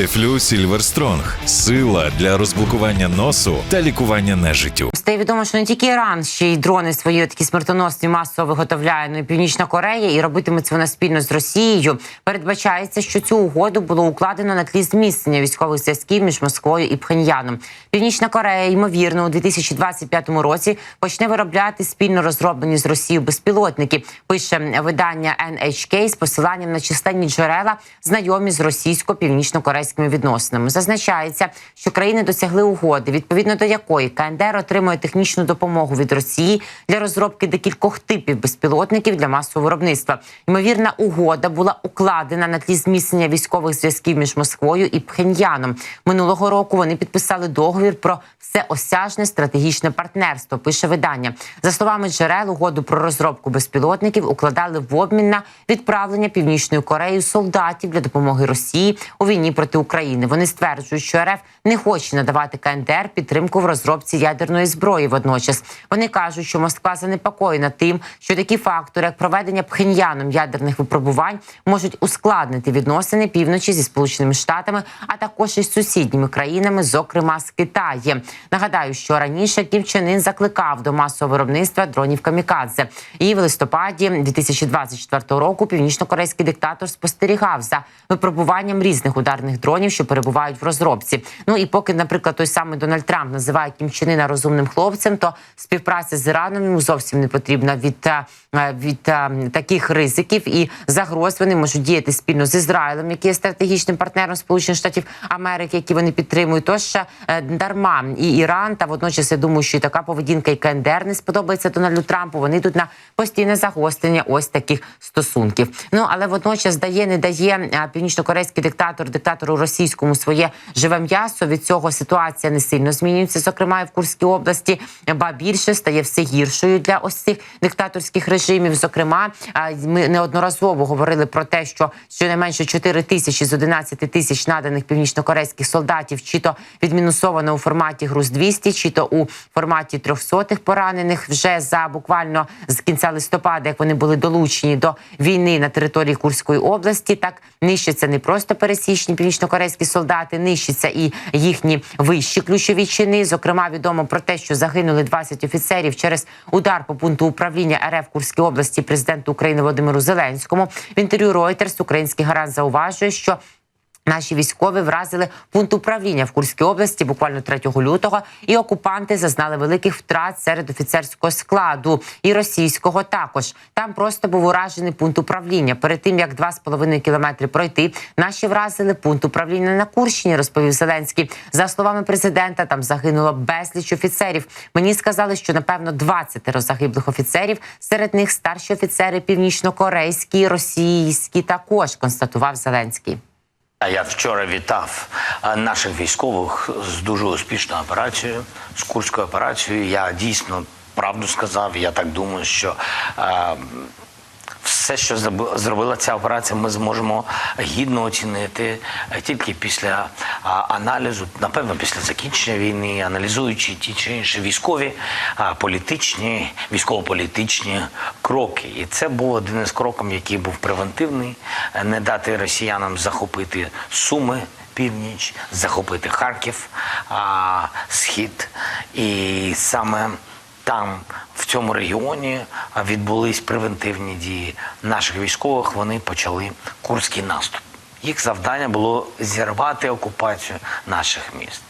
Дефлю Сільверстронг сила для розблокування носу та лікування нежиттю. Стає відомо, що не тільки Іран, ще й дрони свої такі смертоносні масово виготовляє ну і Північна Корея, і робитиме це вона спільно з Росією. Передбачається, що цю угоду було укладено на тлі зміцнення військових зв'язків між Москвою і Пхеньяном. Північна Корея ймовірно у 2025 році почне виробляти спільно розроблені з Росією безпілотники. Пише видання NHK з посиланням на численні джерела, знайомі з російсько-північно-корейськими відносинами. Зазначається, що країни досягли угоди, відповідно до якої КНДР отримує технічну допомогу від Росії для розробки декількох типів безпілотників для масового виробництва. Ймовірна угода була укладена на тлі зміцнення військових зв'язків між Москвою і Пхеньяном. Минулого року вони підписали договір про всеосяжне стратегічне партнерство. Пише видання за словами джерел. Угоду про розробку безпілотників укладали в обмін на відправлення північною Кореєю солдатів для допомоги Росії у війні проти України. Вони стверджують, що РФ не хоче надавати КНДР підтримку в розробці ядерної зброї. Водночас вони кажуть, що Москва занепокоєна тим, що такі фактори, як проведення Пхеньяном ядерних випробувань, можуть ускладнити відносини півночі зі сполученими штатами, а також із сусідніми країнами, зокрема з Китаєм. Нагадаю, що раніше Кім закликав до масового виробництва дронів камікадзе. І в листопаді 2024 року північно-корейський диктатор спостерігав за випробуванням різних ударних дронів, що перебувають в розробці. Ну і поки, наприклад, той самий Дональд Трамп називає Кім Чен розумним хлопцем, то співпраця з Іраном йому зовсім не потрібна від, е, від е, таких ризиків і загроз. Вони можуть діяти спільно з Ізраїлем, який є стратегічним партнером Сполучених Штатів Америки, які вони підтримують. Тож е, дарма і Іран, та водночас я думаю, що і така поведінка і КНДР не сподобається Дональду Трампу. Вони йдуть на постійне загострення ось таких стосунків. Ну але водночас дає, не дає північно-корейський диктатор диктатору російському своє живе м'ясо. Від цього ситуація не сильно змінюється, зокрема і в Курській області, ба більше стає все гіршою для ось цих диктаторських режимів. Зокрема, ми неодноразово говорили про те, що щонайменше 4 тисячі з 11 тисяч наданих північно-корейських солдатів, чи то відмінусовано у форматі груз 200 чи то у форматі 300 поранених вже за буквально з кінця листопада, як вони були долучені до війни на території Курської області. Так нищаться не просто пересічні північно-корейські солдати, нищаться і їхні вищі ключові чини. Зокрема, відомо про те, що загинули 20 офіцерів через удар по пункту управління РФ Курській області президенту України Володимиру Зеленському. В інтерв'ю Reuters український гарант зауважує, що Наші військові вразили пункт управління в Курській області буквально 3 лютого, і окупанти зазнали великих втрат серед офіцерського складу і російського. Також там просто був уражений пункт управління. Перед тим як 2,5 кілометри пройти, наші вразили пункт управління на Курщині. Розповів Зеленський. За словами президента, там загинуло безліч офіцерів. Мені сказали, що напевно 20 загиблих офіцерів. Серед них старші офіцери північно-корейські, російські. Також констатував Зеленський. Я вчора вітав наших військових з дуже успішною операцією, з курською операцією. Я дійсно правду сказав. Я так думаю, що е, все, що зробила ця операція, ми зможемо гідно оцінити е, тільки після аналізу, напевно, після закінчення війни, аналізуючи ті чи інші військові, політичні, військово-політичні кроки. І це був один із кроків, який був превентивний, е, не дати росіянам захопити суми. Північ, захопити Харків, а, схід, і саме там, в цьому регіоні, відбулись превентивні дії наших військових. Вони почали курський наступ. Їх завдання було зірвати окупацію наших міст.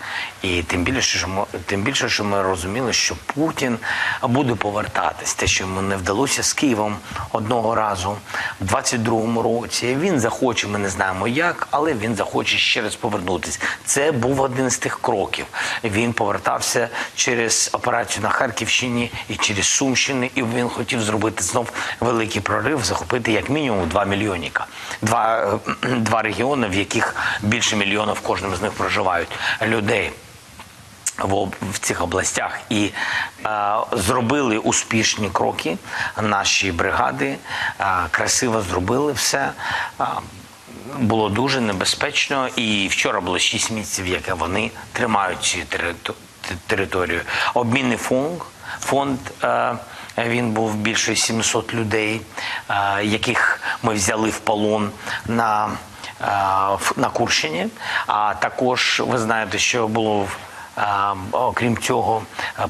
І тим більше, що ми, тим більше, що ми розуміли, що Путін буде повертатись. Те, що йому не вдалося з Києвом одного разу в 22-му році. Він захоче, ми не знаємо як, але він захоче ще раз повернутись. Це був один з тих кроків. Він повертався через операцію на Харківщині і через Сумщини, і він хотів зробити знов великий прорив, захопити як мінімум два мільйоніка. Два, е, регіони, в яких більше мільйона в кожному з них проживають людей в, в цих областях і е, зробили успішні кроки. Наші бригади е, красиво зробили все. Е, було дуже небезпечно, і вчора було 6 місяців, яке вони тримають цю територію. Обмінний фонд, фонд е, він був більше 700 людей, е, яких ми взяли в полон на на Курщині. А також ви знаєте, що було в Окрім цього,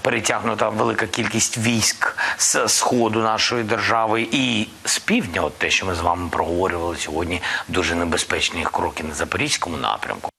перетягнута велика кількість військ з сходу нашої держави і з півдня, от те, що ми з вами проговорювали сьогодні, дуже небезпечні кроки на запорізькому напрямку.